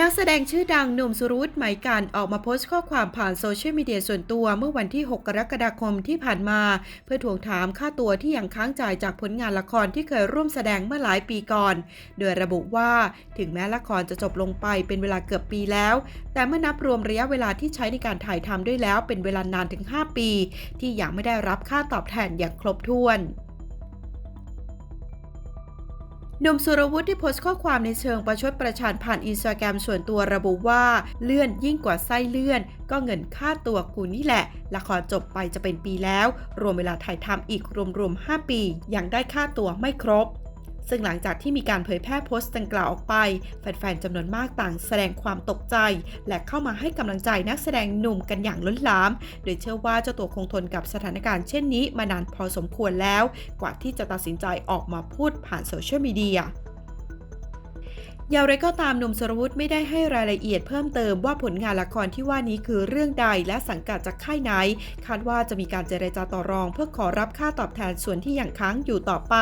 นักแสดงชื่อดังหนุ่มสุรวุฒิไหมการออกมาโพสต์ข้อความผ่านโซเชียลมีเดียส่วนตัวเมื่อวันที่ 6 กรกฎาคมที่ผ่านมา เพื่อทวงถามค่าตัวที่ยังค้างจ่ายจากผลงานละครที่เคยร่วมแสดงเมื่อหลายปีก่อน โดยระบุว่าถึงแม้ละครจะจบลงไปเป็นเวลาเกือบปีแล้ว แต่เมื่อนับรวมระยะเวลาที่ใช้ในการถ่ายทำด้วยแล้วเป็นเวลานานถึง 5 ปี ที่ยังไม่ได้รับค่าตอบแทนอย่างครบถ้วน หนุ่มสุรวุฒิที่โพสต์ข้อความในเชิงประชดประชันผ่านอินสตาแกรมส่วนตัวระบุว่าเลื่อนยิ่งกว่าไส้เลื่อน ก็เงินค่าตัวกูนี่แหละ ละครจบไปจะเป็นปีแล้ว รวมเวลาถ่ายทำอีกรวมๆ 5 ปี ยังได้ค่าตัวไม่ครบ ซึ่งหลังจากที่มีการเผยแพร่โพสต์ดังกล่าวออกไป แฟนๆจำนวนมากต่างแสดงความตกใจ และเข้ามาให้กำลังใจนักแสดงหนุ่มกันอย่างล้นหลาม โดยเชื่อว่าเจ้าตัวคงทนกับสถานการณ์เช่นนี้มานานพอสมควรแล้ว กว่าที่จะตัดสินใจออกมาพูดผ่านโซเชียลมีเดียอย่างไรก็ตามหนุ่มสรวุฒิไม่ได้ให้รายละเอียดเพิ่มเติมว่าผลงานละครที่ว่านี้คือเรื่องใดและสังกัดจากค่ายไหน คาดว่าจะมีการเจรจาต่อรองเพื่อขอรับค่าตอบแทนส่วนที่ยังค้างอยู่ต่อไป